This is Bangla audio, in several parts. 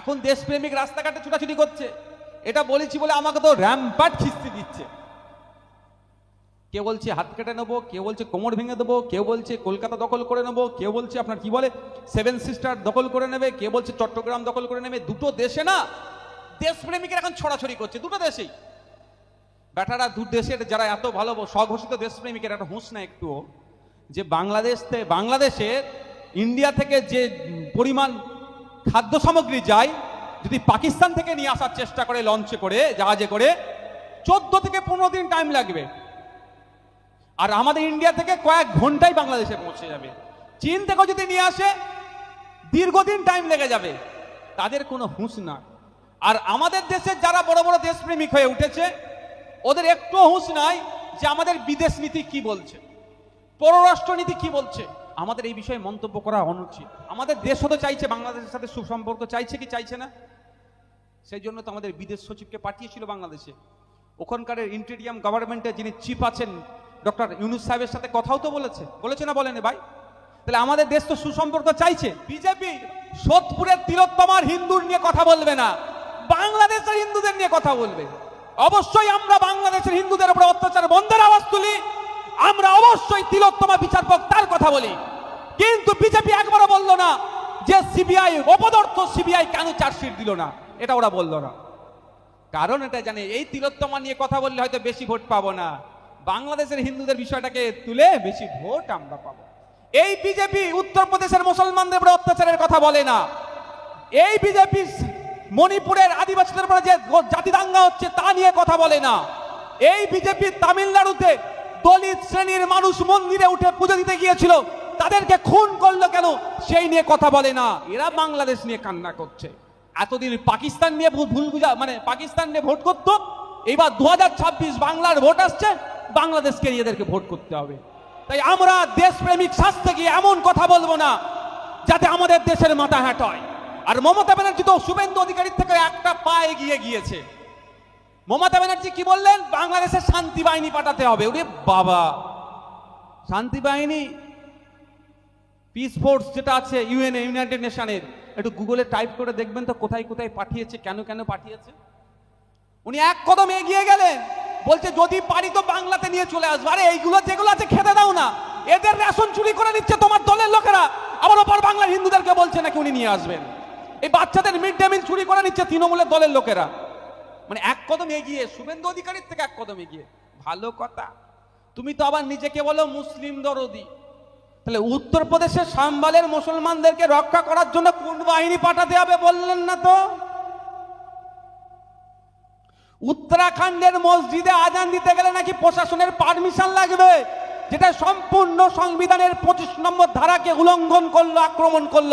এখন দেশপ্রেমিক রাস্তাঘাটে ছুটাছুটি করছে। এটা বলেছি বলে আমাকে তো র্যাম্পাট খিস্তি দিচ্ছে। কে বলছে হাত কেটে নেব কেউ বলছে কোমর ভেঙে দেবো কেউ বলছে কলকাতা দখল করে নেব কেউ বলছে আপনার কি বলে সেভেন সিস্টার দখল করে নেবে, কে বলছে চট্টগ্রাম দখল করে নেবে, দুটো দেশে না দেশপ্রেমিকের এখন ছড়াছড়ি করছে, দুটো দেশেই। বেটারা দু দেশের যারা এত ভালো স্বঘোষিত দেশপ্রেমিকের একটা হুঁশ না একটুও, যে বাংলাদেশ বাংলাদেশের ইন্ডিয়া থেকে যে পরিমাণ খাদ্য সামগ্রী যায়, যদি পাকিস্তান থেকে নিয়ে আসার চেষ্টা করে লঞ্চে করে, জাহাজে করে, চোদ্দ থেকে পনেরো দিন টাইম লাগবে। আর আমাদের ইন্ডিয়া থেকে কয়েক ঘন্টায় বাংলাদেশে পৌঁছে যাবে। চীন থেকেও যদি নিয়ে আসে, দীর্ঘদিন টাইম লেগে যাবে। তাদের কোনো হুঁশ না। আর আমাদের দেশের যারা বড় বড় দেশপ্রেমিক হয়ে উঠেছে, ওদের একটু হুঁশ নাই যে আমাদের বিদেশ নীতি কি বলছে, পররাষ্ট্র নীতি কি বলছে। আমাদের এই বিষয়ে মন্তব্য করা অনুচিত। আমাদের দেশ হতে চাইছে, বাংলাদেশের সাথে সুসম্পর্ক চাইছে কি চাইছে না? সেই জন্য তো আমাদের বিদেশ সচিবকে পাঠিয়েছিল বাংলাদেশে। ওখানকার ইন্টেরিয়াম গভর্নমেন্টের যিনি চিফ আছেন, ডক্টর ইউনুস সাহেবের সাথে কথাও তো বলেছে। বলেছে না বলেনি ভাই? তাহলে আমাদের দেশ তো সুসম্পর্ক চাইছে। বিজেপি সোদপুরের তিলোত্তমার হিন্দুর নিয়ে কথা বলবে না। বাংলাদেশের হিন্দুদের নিয়ে কথা বলবে। অবশ্যই আমরা বাংলাদেশের হিন্দুদের উপরে অত্যাচার, বন্ধের আওয়াজ তুলি। আমরা অবশ্যই তিলোত্তমা বিচারপক তার কথা বলি। কিন্তু বিজেপি একবারও বলল না যে সিবিআই অপদর্থ সিবিআই কেন চার্জশিট দিল না। এটা ওরা বলল না। কারণ এটা জানে, এই তিলোত্তমা নিয়ে কথা বললে হয়তো বেশি ভোট পাবো না। বাংলাদেশের হিন্দুদের বিষয়টাকে তুলে বেশি ভোট আমরা পাবো। এই বিজেপি উত্তরপ্রদেশের মুসলমানদের উপরে অত্যাচারের কথা বলে না। এই বিজেপি মণিপুরের আদিবাসীদের উপরে যে জাতি দাঙ্গা হচ্ছে তা নিয়ে কথা বলে না। এই বিজেপি তামিলনাড়ুতে দলিত শ্রেণির মানুষ মন্দিরে উঠে পুজো দিতে গিয়েছিল। তাদেরকে খুন করল কেন? সেই নিয়ে কথা বলে না। এরা বাংলাদেশ নিয়ে কান্না করছে। এতদিন পাকিস্তান নিয়ে ভুল বুঝা মানে পাকিস্তান নিয়ে ভোট করতো। এবার দু হাজার ছাব্বিশ বাংলার ভোট আসছে। বাংলাদেশকে এদেরকে ভোট করতে হবে। তাই আমরা দেশপ্রেমিক শাস্তে গিয়ে এমন কথা বলব না, যাতে আমাদের দেশের মাথা হ্যাট হয়। আর মমতা ব্যানার্জি তো শুভেন্দু অধিকারীর থেকে একটা পা এগিয়ে গিয়েছে। মমতা ব্যানার্জি কি বললেন? বাংলাদেশের শান্তি বাহিনী পাঠাতে হবে। ওরে বাবা। শান্তি বাহিনী পিস ফোর্স যেটা আছে ইউএন ইউনাইটেড নেশনের একটু গুগলে টাইপ করে দেখবেন তো কোথায় কোথায় পাঠিয়েছে, কেন কেন পাঠিয়েছে। উনি এক কদম এগিয়ে গেলেন। বলছে, যদি পারি তো বাংলাতে নিয়ে চলে আসব। আরে, এইগুলো যেগুলো আছে, খেতে দাও না। এদের রেশন চুরি করে নিচ্ছে তোমার দলের লোকেরা। আবার ওপর বাংলার হিন্দুদেরকে বলছে নাকি উনি নিয়ে আসবেন। এই বাচ্চাদের মিড ডে মিল চুরি করে নিচ্ছে তৃণমূলের দলের লোকেরা। মানে এক কদম এগিয়ে, শুভেন্দু অধিকারীর থেকে এক কদম এগিয়ে। ভালো কথা। তুমি তো আবার নিজেকে বলো মুসলিম দরদি। তাহলে উত্তরপ্রদেশের সাম্বালের মুসলমানদেরকে রক্ষা করার জন্য কোন বাহিনী পাঠাতে হবে বললেন না তো? উত্তরাখণ্ডের মসজিদে আজান দিতে গেলে নাকি প্রশাসনের পারমিশন লাগবে? যেটা সম্পূর্ণ সংবিধানের পঁচিশ নম্বর ধারাকে উল্লঙ্ঘন করল, আক্রমণ করল।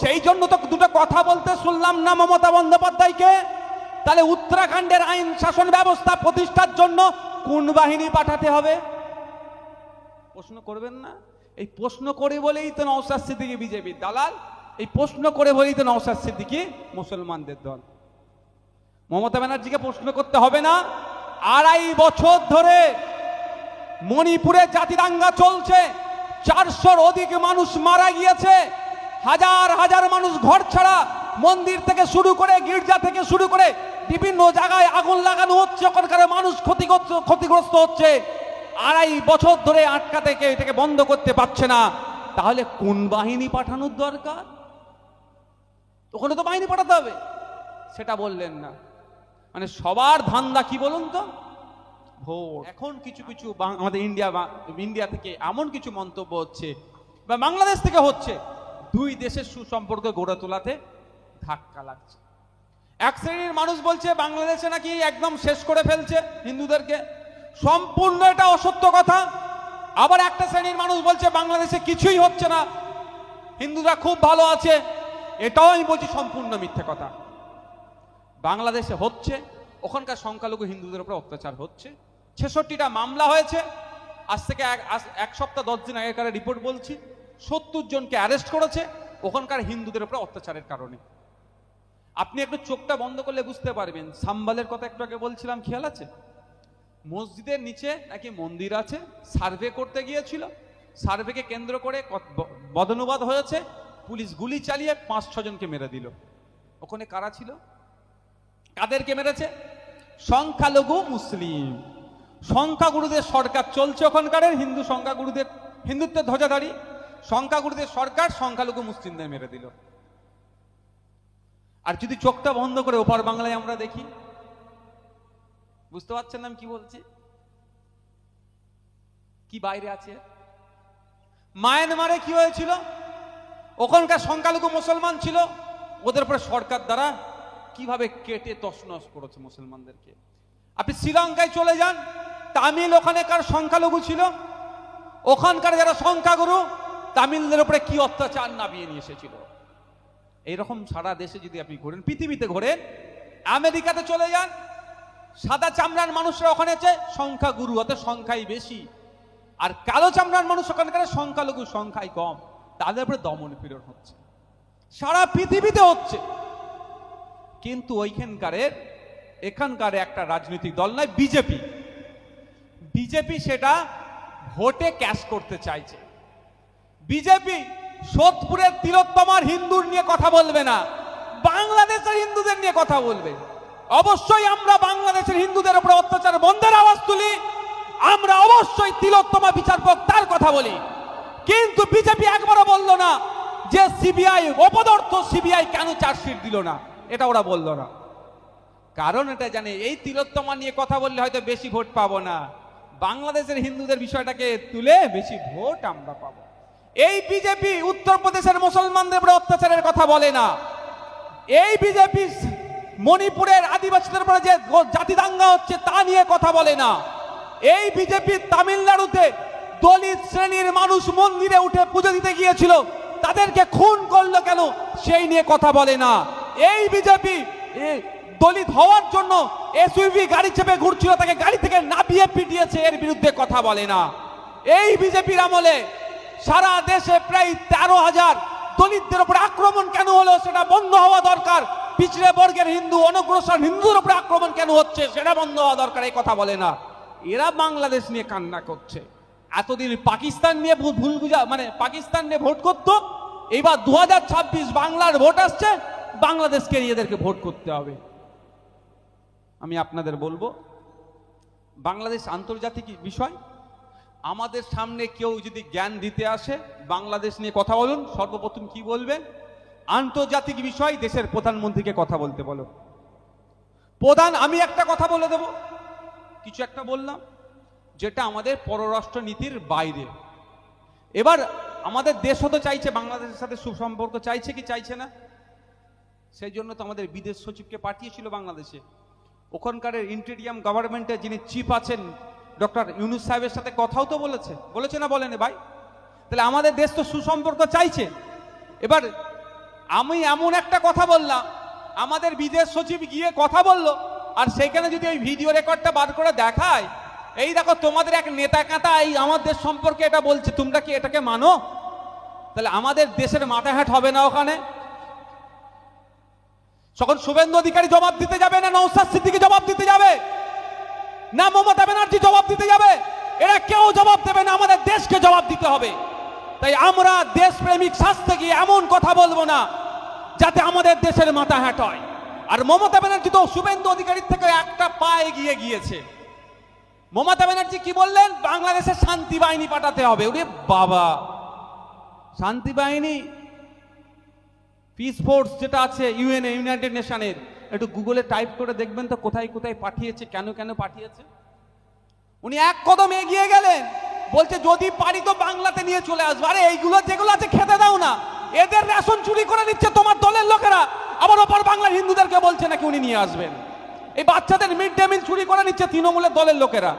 সেই জন্য তো দুটো কথা বলতে শুনলাম না মমতা বন্দ্যোপাধ্যায়কে। তাহলে উত্তরাখণ্ডের আইন শাসন ব্যবস্থা প্রতিষ্ঠার জন্য কোন বাহিনী পাঠাতে হবে? প্রশ্ন করবেন না? এই প্রশ্ন করে বলেই তো নওসাদ সিদ্দিকি বিজেপির দালাল। এই প্রশ্ন করে বলেই তো নওসাদ সিদ্দিকি মুসলমানদের দল। মমতা ব্যানার্জিকে প্রশ্ন করতে হবে না। আড়াই বছর ধরে মণিপুরে জাতিদাঙ্গা চলছে। চারশোর অধিক মানুষ মারা গিয়েছে। হাজার হাজার মানুষ ঘর ছাড়া মন্দির থেকে শুরু করে গির্জা থেকে শুরু করে বিভিন্ন জায়গায় আগুন লাগানো হচ্ছে, ওখানকার মানুষ ক্ষতিগ্রস্ত ক্ষতিগ্রস্ত হচ্ছে। আড়াই বছর ধরে আটকা থেকে এটাকে বন্ধ করতে পারছে না। তাহলে কোন বাহিনী পাঠানোর দরকার? ওখানে তো বাহিনী পাঠাতে হবে। সেটা বললেন না। মানে সবার ধান্দা কি বলুন তো? ভোট। এখন কিছু কিছু আমাদের ইন্ডিয়া ইন্ডিয়া থেকে এমন কিছু মন্তব্য হচ্ছে বা বাংলাদেশ থেকে হচ্ছে। দুই দেশের সুসম্পর্ক গড়ে তোলাতে ধাক্কা লাগছে। এক শ্রেণির মানুষ বলছে, বাংলাদেশে নাকি একদম শেষ করে ফেলছে হিন্দুদেরকে। সম্পূর্ণ এটা অসত্য কথা। আবার একটা শ্রেণির মানুষ বলছে, বাংলাদেশে কিছুই হচ্ছে না। হিন্দুরা খুব ভালো আছে। এটাও আমি বলছি সম্পূর্ণ মিথ্যে কথা। বাংলাদেশে হচ্ছে, ওখানকার সংখ্যালঘু হিন্দুদের উপর অত্যাচার হচ্ছে। ছেষট্টিটা মামলা হয়েছে। আজ থেকে এক সপ্তাহ, দশ দিন আগেকার রিপোর্ট বলছি। সত্তর জনকে অ্যারেস্ট করেছে ওখানকার হিন্দুদের উপর অত্যাচারের কারণে। আপনি একটু চোখটা বন্ধ করলে বুঝতে পারবেন। সাম্বালের কথা একটু আগে বলছিলাম, খেয়াল আছে? মসজিদের নিচে নাকি মন্দির আছে? সার্ভে করতে গিয়েছিল। সার্ভেকে কেন্দ্র করে বদনুবাদ হয়েছে। পুলিশ গুলি চালিয়ে পাঁচ ছজনকে মেরে দিল। ওখানে কারা ছিল? কাদেরকে মেরেছে? সংখ্যালঘু মুসলিম। সংখ্যাগুরুদের সরকার চলছে ওখানকারের হিন্দু সংখ্যাগুরুদের, হিন্দুত্বের ধ্বজাধারী। সংখ্যাগুরুদের সরকার সংখ্যালঘু মুসলিমদের মেরে দিল। আর যদি চোখটা বন্ধ করে ওপার বাংলায় আমরা দেখি, বুঝতে পারছেন আমি কি বলছি? কি বাইরে আছে? মায়ানমারে কি হয়েছিল? ওখানকার সংখ্যালঘু মুসলমান ছিল, ওদের উপরে সরকার দ্বারা কীভাবে কেটে তছনছ করেছে মুসলমানদেরকে? আপনি শ্রীলঙ্কায় চলে যান, তামিল ওখানেকার সংখ্যালঘু ছিল, ওখানকার যারা সংখ্যাগুরু, তামিলদের উপরে কি অত্যাচার নামিয়ে নিয়ে এসেছিল? এইরকম সারা দেশে যদি আপনি ঘোরেন, পৃথিবীতে ঘোরেন, আমেরিকাতে চলে যান, সাদা চামড়ার মানুষরা ওখানে আছে সংখ্যাগুরু অত সংখ্যাই বেশি। আর কালো চামড়ার মানুষ ওখানকার সংখ্যালঘু সংখ্যাই কম। তাদের উপরে দমন পীড়ন হচ্ছে। সারা পৃথিবীতে হচ্ছে। কিন্তু ওইখানকারের, এখানকার একটা রাজনৈতিক দল নয়, বিজেপি। বিজেপি সেটা ভোটে ক্যাশ করতে চাইছে। বিজেপি সোদপুরের তিলোত্তমার হিন্দুর নিয়ে কথা বলবে না, বাংলাদেশের হিন্দুদের নিয়ে কথা বলবে। অবশ্যই আমরা বাংলাদেশের হিন্দুদের উপর অত্যাচার বন্ধের আওয়াজ তুলি, আমরা অবশ্যই তিলোত্তমা বিচারপক তার কথা বলি। কিন্তু বিজেপি একবারও বলল না যে সিবিআই অপদার্থ সিবিআই কেন চার্জশিট দিল না, এটা ওরা বলল না। কারণ এটা জানে, এই তিলোত্তমা নিয়ে কথা বললে হয়তো বেশি ভোট পাবো না। বাংলাদেশের হিন্দুদের বিষয়টাকে তুলে বেশি ভোট আমরা পাবো। এই বিজেপি উত্তরপ্রদেশের মুসলমানদের উপরে অত্যাচারের কথা বলে না। এই বিজেপি মণিপুরের আদিবাসীদের উপরে যে জাতি দাঙ্গা হচ্ছে তা নিয়ে কথা বলে না। এই বিজেপি তামিলনাড়ুতে দলিত শ্রেণির মানুষ মন্দিরে উঠে পুজো দিতে গিয়েছিল। তাদেরকে খুন করল কেন সেই নিয়ে কথা বলে না। এই বিজেপি দলিত হওয়ার জন্য এসইউভি গাড়ি চেপে ঘুরছিল, তাকে গাড়ি থেকে নামিয়ে পিটিয়েছে, এর বিরুদ্ধে কথা বলে না। এই বিজেপির আমলে সারা দেশে প্রায় তেরো হাজার দলিতদের উপরে আক্রমণ কেন হলো সেটা বন্ধ হওয়া দরকার। পিছড়ে বর্গের হিন্দু, অনগ্রসর হিন্দুর উপরে আক্রমণ কেন হচ্ছে সেটা বন্ধ হওয়া দরকার, এই কথা বলে না। এরা বাংলাদেশ নিয়ে কান্না করছে। এতদিন পাকিস্তান নিয়ে ভুল বুঝা মানে পাকিস্তান নিয়ে ভোট করতো, এবার দু বাংলার ভোট আসছে, বাংলাদেশকে এদেরকে ভোট করতে হবে। আমি আপনাদের বলব, বাংলাদেশ আন্তর্জাতিক বিষয় আমাদের সামনে কেউ যদি জ্ঞান দিতে আসে, বাংলাদেশ নিয়ে কথা বলুন, সর্বপ্রথম কি বলবেন? আন্তর্জাতিক বিষয় দেশের প্রধানমন্ত্রীকে কথা বলতে বলো। প্রধান, আমি একটা কথা বলে দেব। কিছু একটা বললাম, যেটা আমাদের পররাষ্ট্র নীতির বাইরে। এবার আমাদের দেশও তো চাইছে, বাংলাদেশের সাথে সুসম্পর্ক চাইছে কি চাইছে না? সেই জন্য তো আমাদের বিদেশ সচিবকে পাঠিয়েছিল বাংলাদেশে। ওখানকার ইন্টেরিয়াম গভর্নমেন্টের যিনি চিফ আছেন ডক্টর ইউনুস সাহেবের সাথে কথাও তো বলেছে। বলেছে না বলেনি ভাই? তাহলে আমাদের দেশ তো সুসম্পর্ক চাইছে। এবার আমি এমন একটা কথা বললাম, আমাদের বিদেশ সচিব গিয়ে কথা বলল, আর সেইখানে যদি ওই ভিডিও রেকর্ডটা বার করে দেখায়, এই দেখো তোমাদের এক নেতা কাঁটা এই আমাদের সম্পর্কে এটা বলছে, তোমরা কি এটাকে মানো? তাহলে আমাদের দেশের মাথাঘাট হবে না ওখানে? তখন শুভেন্দু অধিকারী জবাব দিতে যাবে না নৌসাদ সিদ্দিকি জবাব দিতে যাবে? না মমতা ব্যানার্জি জবাব দিতে যাবে, এরা কেউ জবাব দেবে না, আমাদের দেশকে জবাব দিতে হবে। তাই আমরা দেশপ্রেমিক শাস্তে গিয়ে এমন কথা বলব না, যাতে আমাদের দেশের মাথা হ্যাট হয়। আর মমতা ব্যানার্জি তো শুভেন্দু অধিকারীর থেকে একটা পা এগিয়ে গিয়েছে। মমতা ব্যানার্জি কি বললেন? বাংলাদেশে শান্তি বাহিনী পাঠাতে হবে। ওরে বাবা! শান্তি বাহিনী পিস ফোর্স যেটা আছে ইউএনএ ইউনাইটেড নেশনের একটু গুগলে টাইপ করে দেখবেন তো কোথায় কোথায় পাঠিয়েছে, কেন কেন পাঠিয়েছে। উনি এক কদম এগিয়ে গেলেন, বলছে, যদি পারি তো বাংলাতে নিয়ে চলে আসব। আরে, এইগুলো যেগুলো আছে খেতে দাও না। এদের রেশন চুরি করে নিচ্ছে তোমার দলের লোকেরা। আবার ওপর বাংলার হিন্দুদেরকে বলছে নাকি উনি নিয়ে আসবেন। এই বাচ্চাদের মিড ডে মিল চুরি করে নিচ্ছে তৃণমূলের দলের লোকেরা।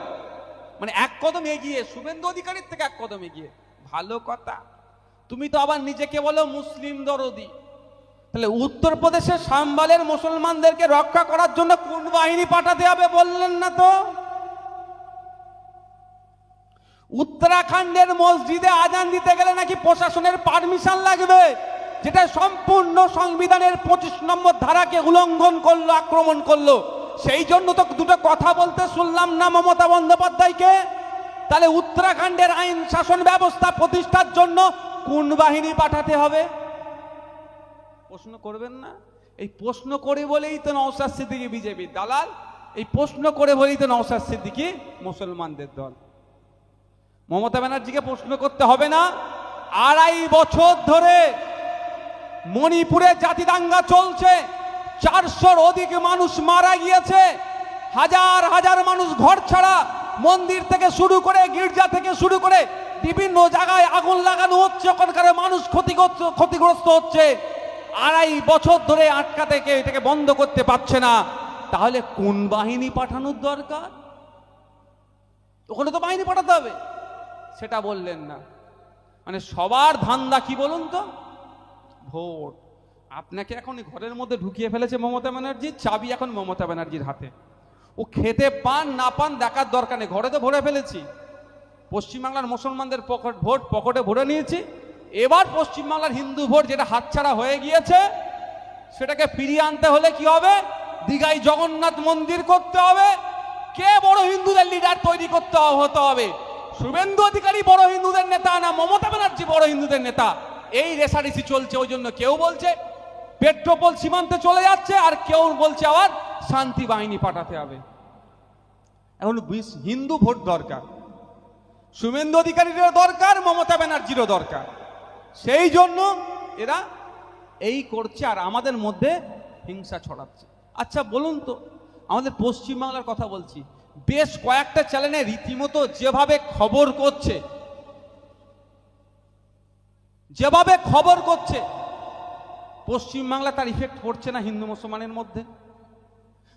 মানে এক কদম এগিয়ে, শুভেন্দু অধিকারীর থেকে এক কদম এগিয়ে। ভালো কথা। তুমি তো আবার নিজেকে বলো মুসলিম দরদি। তাহলে উত্তরপ্রদেশের সাম্বালের মুসলমানদেরকে রক্ষা করার জন্য কোন বাহিনী পাঠাতে হবে বললেন না তো? উত্তরাখণ্ডের মসজিদে আজান দিতে গেলে নাকি প্রশাসনের পারমিশন লাগবে? যেটা সম্পূর্ণ সংবিধানের পঁচিশ নম্বর ধারাকে উল্লঙ্ঘন করল, আক্রমণ করল। সেই জন্য তো দুটো কথা বলতে শুনলাম না মমতা বন্দ্যোপাধ্যায়কে। তাহলে উত্তরাখণ্ডের আইন শাসন ব্যবস্থা প্রতিষ্ঠার জন্য কোন বাহিনী পাঠাতে হবে? প্রশ্ন করবেন না। এই প্রশ্ন করে বলেই তো নওসাদ সিদ্দিকি বিজেপির দালাল। এই প্রশ্ন করে বলেই তো নওসাদ সিদ্দিকি মুসলমানদের দল। মমতা ব্যানার্জিকে প্রশ্ন করতে হবে না। আড়াই বছর ধরে মণিপুরে জাতি দাঙ্গা চলছে। চারশোর অধিক মানুষ মারা গিয়েছে। হাজার হাজার মানুষ ঘর ছাড়া মন্দির থেকে শুরু করে গির্জা থেকে শুরু করে বিভিন্ন জায়গায় আগুন লাগানো হচ্ছে। ওখানকার মানুষ ক্ষতিগ্রস্ত ক্ষতিগ্রস্ত হচ্ছে। আড়াই বছর ধরে আটকাতে কেউ এটাকে বন্ধ করতে পারছে না। তাহলে কোন বাহিনী পাঠানোর দরকার? ওখানে তো বাহিনী পাঠাতে হবে। সেটা বললেন না। মানে সবার ধান্দা কি বলুন তো? ভোট। আপনাকে এখন ঘরের মধ্যে ঢুকিয়ে ফেলেছে মমতা ব্যানার্জি, চাবি এখন মমতা ব্যানার্জির হাতে। ও খেতে পান, না পান দেখার দরকার নেই। ঘরে তো ভরে ফেলেছি। পশ্চিমবাংলার মুসলমানদের পকেট ভোট পকেটে ভরে নিয়েছি। এবার পশ্চিমবাংলার হিন্দু ভোট যেটা হাতছাড়া হয়ে গিয়েছে, সেটাকে ফিরিয়ে আনতে হলে কি হবে? দীঘায় জগন্নাথ মন্দির করতে হবে। কে বড় হিন্দুদের লিডার তৈরি করতে হতে হবে? শুভেন্দু অধিকারী বড় হিন্দুদের নেতা না মমতা ব্যানার্জি বড় হিন্দুদের নেতা? এই রেসারেসি চলছে, ওই জন্য কেউ বলছে পেট্রোপল সীমান্তে চলে যাচ্ছে, আর কেউ বলছে আবার শান্তি বাহিনী পাঠাতে হবে। এখন হিন্দু ভোট দরকার। শুভেন্দু অধিকারীরও দরকার, মমতা ব্যানার্জিরও দরকার। সেই জন্য এরা এই করছে আর আমাদের মধ্যে হিংসা ছড়াচ্ছে। আচ্ছা বলুন তো, আমাদের পশ্চিমবাংলার কথা বলছি। বেশ কয়েকটা চ্যানেলে রীতিমতো যেভাবে খবর করছে, যেভাবে খবর করছে, পশ্চিমবাংলা তার ইফেক্ট পড়ছে না হিন্দু মুসলমানের মধ্যে?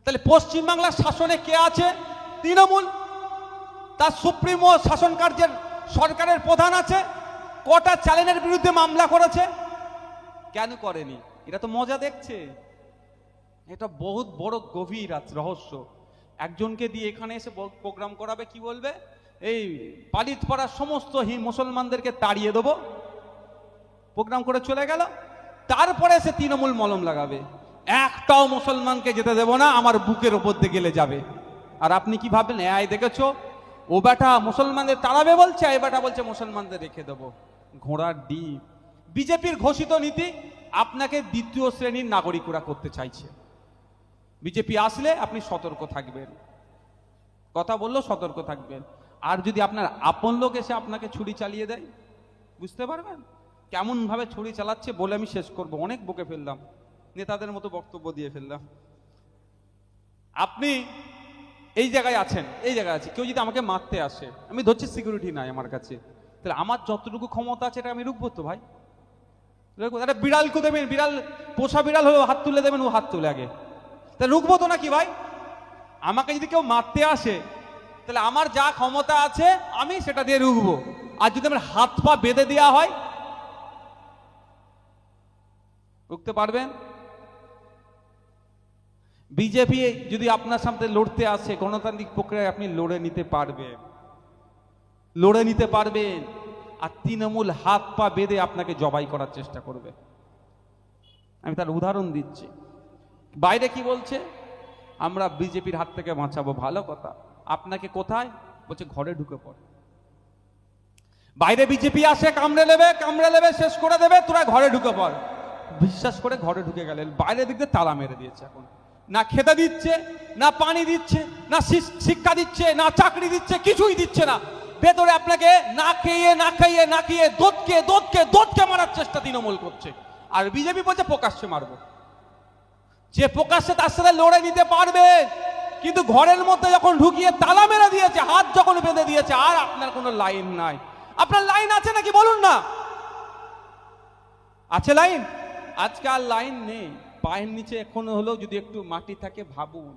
তাহলে পশ্চিমবাংলার শাসনে কে আছে? তৃণমূল। তার সুপ্রিমো শাসন কার্যের সরকারের প্রধান আছে। কটা চ্যানেলের বিরুদ্ধে মামলা করেছে? কেন করেনি? এটা তো মজা দেখছে। এটা বহুত বড় গভীর রহস্য। একজনকে দিয়ে এখানে এসে প্রোগ্রাম করাবে, কি বলবে? এই পালিত পাড়ার সমস্ত হি মুসলমানদেরকে তাড়িয়ে দেবো। প্রোগ্রাম করে চলে গেল। তারপরে সে তৃণমূল মলম লাগাবে। একটাও মুসলমানকে যেতে দেব না, আমার বুকের ওপর দিয়ে গেলে যাবে। আর আপনি কি ভাববেন এই দেখেছ? ও বেটা মুসলমানদের তাড়াবে বলছে, এ বেটা বলছে মুসলমানদের রেখে দেবো। ঘোড়ার ডিম। বিজেপির ঘোষিত নীতি আপনাকে দ্বিতীয় শ্রেণির নাগরিকরা করতে চাইছে। বিজেপি আসলে আপনি সতর্ক থাকবেন। কথা বলল, সতর্ক থাকবেন। আর যদি আপনার আপন লোক এসে আপনাকে ছুরি চালিয়ে দেয়, বুঝতে পারবেন? কেমনভাবে ছুরি চালাচ্ছে বলে আমি শেষ করব। অনেক বকে ফেললাম। নেতাদের মতো বক্তব্য দিয়ে ফেললাম। আপনি এই জায়গায় আছেন, এই জায়গায় আছে। কেউ যদি আমাকে মারতে আসে, আমি ধরছি সিকিউরিটি নাই আমার কাছে। তাহলে আমার যতটুকু ক্ষমতা আছে এটা আমি রুখবো তো ভাই। একটা বিড়ালকে দেবেন? বিড়াল, পোষা বিড়াল হলেও হাত তুলে দেবেন, ও হাত তুলে আগে। তাহলে রুখবো তো নাকি ভাই? আমাকে যদি কেউ মারতে আসে, তাহলে আমার যা ক্ষমতা আছে আমি সেটা দিয়ে রুখবো। আর যদি আমার হাত পা বেঁধে দেওয়া হয়, রুখতে পারবেন? বিজেপি যদি আপনার সামনে লড়তে আসে, গণতান্ত্রিক প্রক্রিয়ায় আপনি লড়ে নিতে পারবেন। লড়ে নিতে পারবেন। আর তৃণমূল হাত পা বেঁধে আপনাকে জবাই করার চেষ্টা করবে। আমি তার উদাহরণ দিচ্ছি। বাইরে কি বলছে? আমরা বিজেপির হাত থেকে বাঁচাবো, ভালো কথা। আপনাকে কোথায়? বলছে ঘরে ঢুকে পড়ে। বাইরে বিজেপি আসে, কামড়ে নেবে কামড়ে নেবে, শেষ করে দেবে, তোরা ঘরে ঢুকে পড়। বিশ্বাস করে ঘরে ঢুকে গেলেন। বাইরের দিক দিয়ে তালা মেরে দিয়েছে এখন। না খেতে দিচ্ছে, না পানি দিচ্ছে, না শিক্ষা দিচ্ছে, না চাকরি দিচ্ছে, কিছুই দিচ্ছে না। ভেতরে আপনাকে না খেয়ে, না খাইয়ে, না খেয়ে, দোদকে দোদকে দোদকে মারার চেষ্টা তৃণমূল করছে। আর বিজেপি বলছে, প্রকাশ্যে মারবো। যে প্রকাশ্যে তার সাথে লড়ে নিতে পারবে, কিন্তু ঘরের মধ্যে যখন ঢুকিয়ে তালা মেরে দিয়েছে, হাত যখন বেঁধে দিয়েছে, আর আপনার কোনো লাইন নাই। আপনার লাইন আছে নাকি বলুন না? আছে লাইন? আজকে আর লাইন নেই। পায়ের নিচে এখনও হলেও যদি একটু মাটি থাকে, ভাবুন।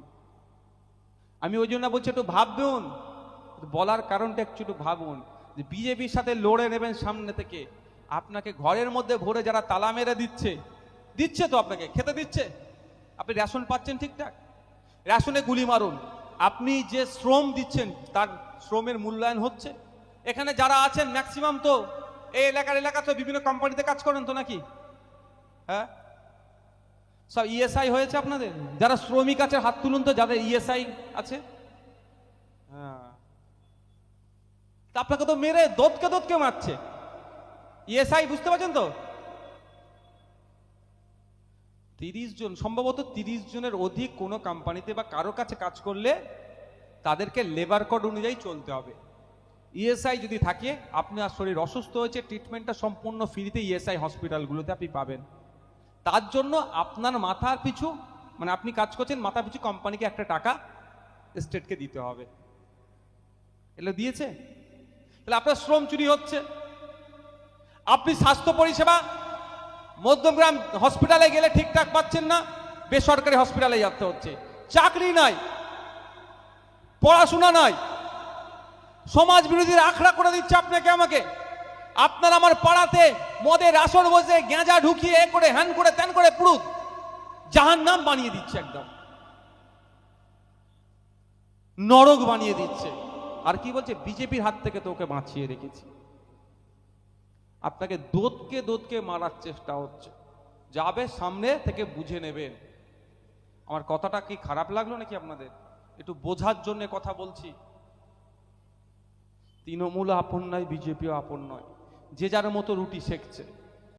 আমি ওই জন্য বলছি, একটু ভাবুন। বলার কারণটা একটু ভাবুন যে বিজেপির সাথে লড়ে নেবেন সামনে থেকে। আপনাকে ঘরের মধ্যে ভরে যারা তালা মেরে দিচ্ছে দিচ্ছে তো আপনাকে? খেতে দিচ্ছে? আপনি রেশন পাচ্ছেন ঠিকঠাক? রেশনে গুলি মারুন। আপনি যে শ্রম দিচ্ছেন, তার শ্রমের মূল্যায়ন হচ্ছে। এখানে যারা আছেন ম্যাক্সিমাম তো এই এলাকার এলাকা তো বিভিন্ন কোম্পানিতে কাজ করেন তো নাকি? হ্যাঁ? সব ইএসআই হয়েছে আপনাদের? যারা শ্রমিক আছে, হাত তুলুন তো, যাদের ইএসআই আছে। হ্যাঁ। তা আপনাকে তো মেরে দোদকে দোদকে মারছে। ইএসআই, বুঝতে পারছেন তো? তিরিশ জন, সম্ভবত তিরিশ জনের অধিক কোনো কোম্পানিতে বা কারও কাছে কাজ করলে তাদেরকে লেবার কোড অনুযায়ী চলতে হবে। ইএসআই যদি থাকে, আপনার শরীর অসুস্থ হয়েছে ট্রিটমেন্টটা সম্পূর্ণ ফ্রিতে ইএসআই হসপিটালগুলোতে আপনি পাবেন। তার জন্য আপনার মাথার পিছু মানে আপনি কাজ করছেন মাথা পিছু কোম্পানিকে একটা টাকা স্টেটকে দিতে হবে। এগুলো দিয়েছে? তাহলে আপনার শ্রম চুরি হচ্ছে। আপনি স্বাস্থ্য পরিষেবা মধ্যমগ্রাম হসপিটালে গেলে ঠিকঠাক পাচ্ছেন না, বেসরকারি হসপিটালে যেতে হচ্ছে। চাকরি নাই, পড়াশোনা নাই। সমাজ বিরোধীরা আখড়া করে দিচ্ছে আপনাকে আমাকে। আপনার আমার পাড়াতে মদের আসর বসে গেঁজা ঢুকিয়ে এ করে, হ্যান করে, ত্যান করে পুরুত। জাহান নাম বানিয়ে দিচ্ছে একদম। নরক বানিয়ে দিচ্ছে। আর কি বলছে? বিজেপির হাত থেকে তো ওকে বাঁচিয়ে রেখেছি। আপনাকে দোতকে দোতকে মারার চেষ্টা হচ্ছে। যাবে সামনে থেকে বুঝে নেবেন। আমার কথাটা কি খারাপ লাগল নাকি আপনাদের? একটু বোঝার জন্য কথা বলছি। তৃণমূল আপন নয়, বিজেপিও আপন নয়। যে যার মতো রুটি শেখছে।